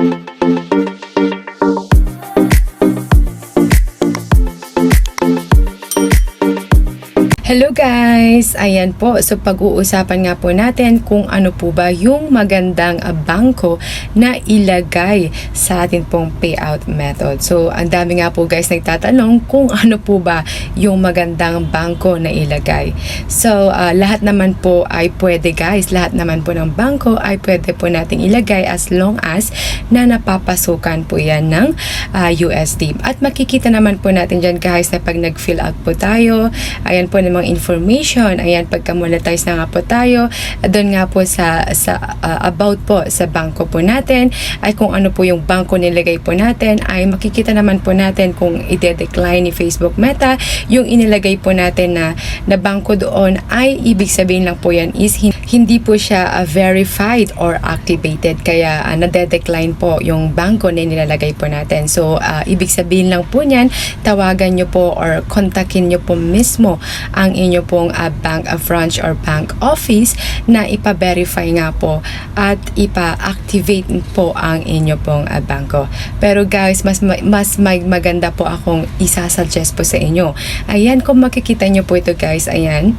Thank you. Hello guys! Ayan po, so pag-uusapan nga po natin kung ano po ba yung magandang bangko na ilagay sa atin pong payout method. So, ang dami nga po guys nagtatanong kung ano po ba yung magandang bangko na ilagay. So, ah, lahat naman po ay pwede guys. Lahat naman po ng bangko ay pwede po nating ilagay as long as na napapasukan po yan ng ah, USD. At makikita naman po natin dyan guys na pag nag-fill out po tayo, ayan po ng mga information, ayan pagka monetize na nga po tayo, doon nga po sa, sa ah, about po sa bangko po natin, ay kung ano po yung bangko nilagay po natin, ay makikita naman po natin kung ide-decline ni Facebook Meta, yung inilagay po natin na, na bangko doon. Ay ibig sabihin lang po yan is hin- hindi po siya ah, verified or activated. Kaya uh, nade-decline po yung bangko na nilalagay po natin. So, ah, ibig sabihin lang po niyan, tawagan nyo po or kontakin nyo po mismo ang inyo pong ah, bank of branch or bank office na ipa-verify nga po at ipa-activate po ang inyo pong ah, bangko. Pero guys, mas ma- mas may maganda po akong isa-suggest po sa inyo. Ayan, kung makikita nyo po ito guys, ayan.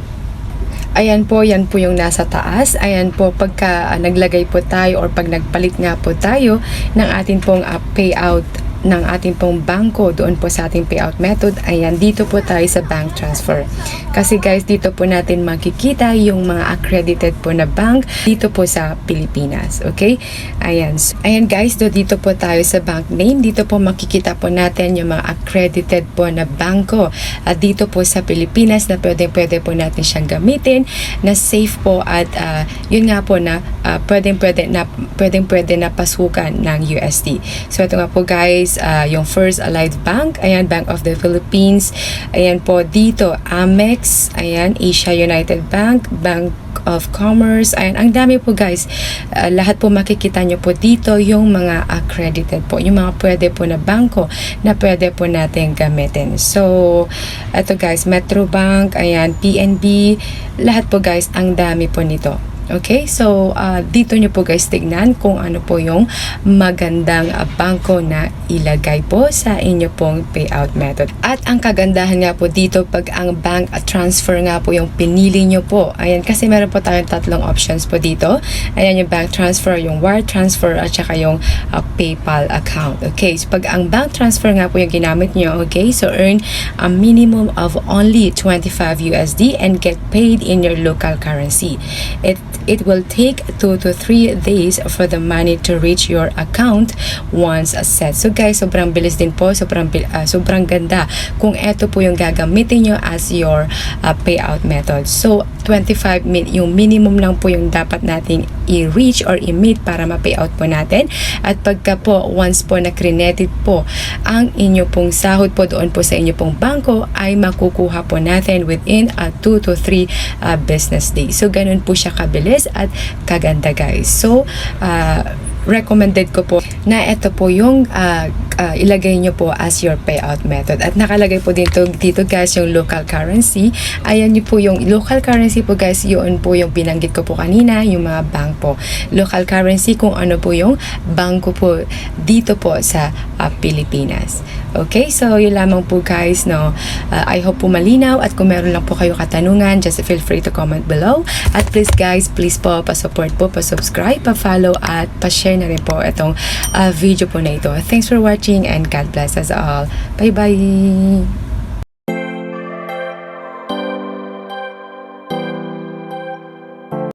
Ayan po, yan po yung nasa taas. Ayan po, pagka ah, naglagay po tayo or pag nagpalit nga po tayo ng ating pong ah, payout ng ating pong bangko doon po sa ating payout method, ayan, dito po tayo sa bank transfer. Kasi guys, dito po natin makikita yung mga accredited po na bank dito po sa Pilipinas. Okay? Ayan. So, ayan guys, do dito po tayo sa bank name. Dito po makikita po natin yung mga accredited po na bangko at dito po sa Pilipinas na pwede pwede po natin siyang gamitin na safe po at ah, yun nga po na uh, pwedeng pwede na pwedeng pwede na pasukan ng USD. So ito nga po guys, ah, yung First Allied Bank, ayan Bank of the Philippines. Ayan po dito Amex, ayan Asia United Bank, Bank of Commerce. Ayan, ang dami po guys. Ah, lahat po makikita nyo po dito yung mga accredited po, yung mga pwede po na bangko na pwede po natin gamitin. So, ito guys, Metro Bank, ayan, PNB, lahat po guys, ang dami po nito. Okay, so ah, dito nyo po guys tignan kung ano po yung magandang ah, bangko na ilagay po sa inyo pong payout method. At ang kagandahan nga po dito pag ang bank transfer nga po yung pinili nyo po. Ayan, kasi meron po tayong tatlong options po dito. Ayan yung bank transfer, yung wire transfer, at saka yung ah, PayPal account. Okay, so pag ang bank transfer nga po yung ginamit nyo, okay, so earn a minimum of only 25 USD and get paid in your local currency. It it will take 2 to 3 days for the money to reach your account once set. So guys, sobrang bilis din po, sobrang ah, sobrang ganda kung ito po yung gagamitin nyo as your ah, payout method. So 25 min yung minimum lang po yung dapat nating i-reach or i-meet para ma-payout po natin. At pagka po once po na credit po ang inyo pong sahod po doon po sa inyo pong bangko ay makukuha po natin within 2 to 3 ah, business days. So ganun po siya kabilis at kaganda guys. So ah, recommended ko po na ito po yung ah, ah, ilagay nyo po as your payout method. At nakalagay po dito, dito guys yung local currency. Ayan nyo po yung local currency po guys, yun po yung binanggit ko po kanina, yung mga bank po. Local currency kung ano po yung bangko po dito po sa ah, Pilipinas. Okay, so yun lamang po guys, no. Ah, I hope po malinaw at kung meron lang po kayo katanungan, just feel free to comment below. At please guys, please po pa-support po, pa-subscribe, pa-follow at pa-share na rin po itong ah, video po na ito. Thanks for watching and God bless us all. Bye-bye!